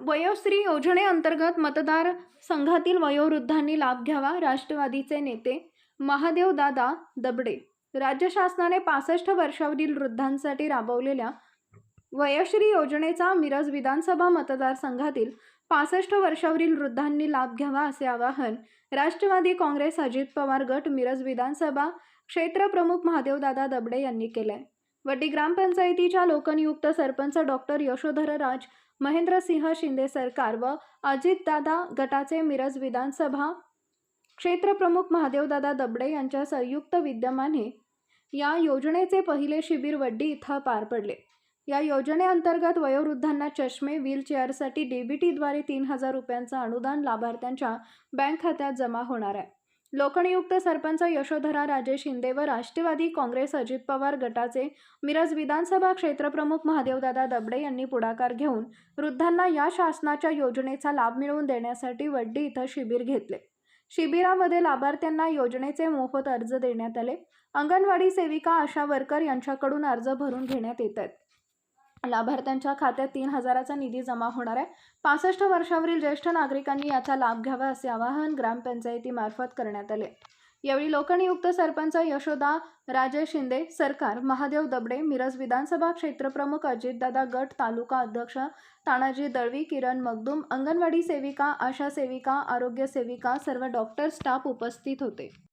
वयोश्री योजनेअंतर्गत मतदार संघातील वयोवृद्धांनी लाभ घ्यावा राष्ट्रवादीचे नेते महादेव दादा दबडे राज्य शासनाने पासष्ट वर्षावरील वृद्धांसाठी राबवलेल्या वयोश्री योजनेचा मिरज विधानसभा मतदारसंघातील पासष्ट वर्षावरील वृद्धांनी लाभ घ्यावा असे आवाहन राष्ट्रवादी काँग्रेस अजित पवार गट मिरज विधानसभा क्षेत्रप्रमुख महादेवदादा दबडे यांनी केलं आहे वड्डी ग्रामपंचायतीच्या लोकनियुक्त सरपंच डॉक्टर यशोधर राज महेंद्रसिंह शिंदे सरकार व अजितदादा गटाचे मिरज विधानसभा क्षेत्रप्रमुख महादेवदादा दबडे यांच्या संयुक्त विद्यमाने या योजनेचे पहिले शिबिर वड्डी इथं पार पडले. या योजनेअंतर्गत वयोवृद्धांना चष्मे व्हीलचेअरसाठी डीबीटीद्वारे तीन हजार रुपयांचं अनुदान लाभार्थ्यांच्या बँक खात्यात जमा होणार आहे. लोखंडयुक्त सरपंच यशोधरा राजे शिंदे व राष्ट्रवादी काँग्रेस अजित पवार गटाचे मिरज विधानसभा क्षेत्रप्रमुख महादेवदादा दबडे यांनी पुढाकार घेऊन वृद्धांना या शासनाच्या योजनेचा लाभ मिळवून देण्यासाठी वड्डी इथं शिबिर घेतले. शिबिरामध्ये लाभार्थ्यांना योजनेचे मोफत अर्ज देण्यात आले. अंगणवाडी सेविका आशा वर्कर यांच्याकडून अर्ज भरून घेण्यात येत आहेत. लाभार्थ्यांच्या खात्यात तीन हजाराचा निधी जमा होणार आहे. पासष्ट वर्षावरील ज्येष्ठ नागरिकांनी याचा लाभ घ्यावा असे आवाहन ग्रामपंचायतीमार्फत करण्यात आले. यावेळी लोकनियुक्त सरपंच यशोदा राजे शिंदे सरकार महादेव दबडे मिरज विधानसभा क्षेत्रप्रमुख अजितदादा गट तालुका अध्यक्ष तानाजी दळवी किरण मगदूम अंगणवाडी सेविका आशा सेविका आरोग्य सेविका सर्व डॉक्टर स्टाफ उपस्थित होते.